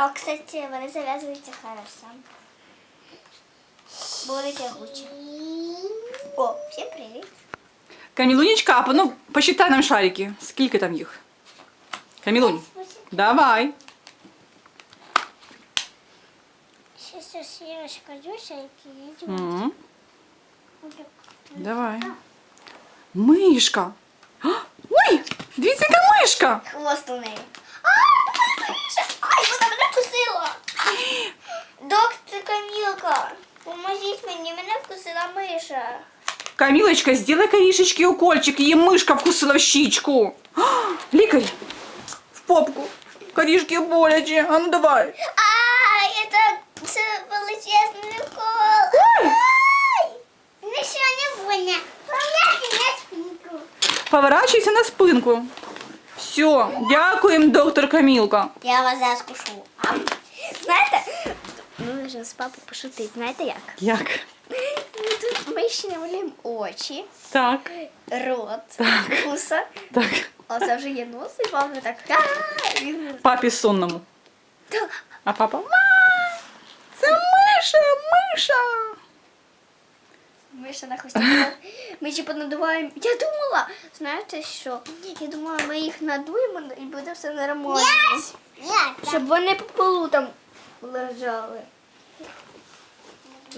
А, кстати, вони зав'язуються хорошо. Бо вони тягучі. О, всім привіт. Камілунечка, а ну посчитай нам шарики. Скільки там їх? Камілунь, давай. Сейчас я съешь Кадюша и Кирилл. М, Давай. Мишка. А, Ой, дивіться, яка мишка. Хвост у неї. мене вкусила миша. Камілочка, сделай корішечки укольчик, її мишка вкусила в щічку. А, Лікарь, в попку. Корішки боляче. А ну давай. А, это це величезний укол. Ай! Миша, не больно. Пом'яти на спинку. Поворачуйся на спинку. Все, дякуємо, доктор Камілка. Я вас зараз кушу. Знаєте, ми вже з папою пошутити, знаєте як? Як? Ми тут ми ще намалюємо очі, Так, рот, вуса. так. А це вже є нос, і папа так. «А!» і він Папі сонному. так. А папа. «Ма, Це миша, миша. Ми ще на хвості. Ми ще понадуваємо. Я думала, знаєте що? Я думала, ми їх надуємо і буде все нормально. Щоб вони по полу там лежали.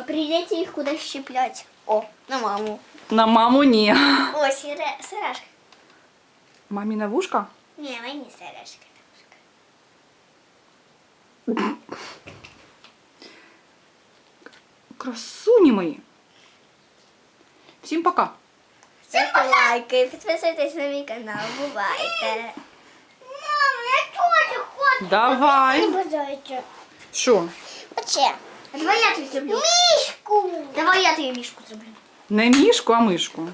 Прийдеться їх кудись щеплять. О, на маму. На маму ні. О, сіре, сережка. Маміна вушка? Ні, мені сережка. Красуні мої. Всім пока. Ставте лайки, підписуйтесь на мій канал. Бувайте. Мама, я теж хочу. Давай. бажаєте. Що? Оце. А давай я тобі зроблю. Мішку. Давай я тебе мішку заберу. На мишку, а мишку.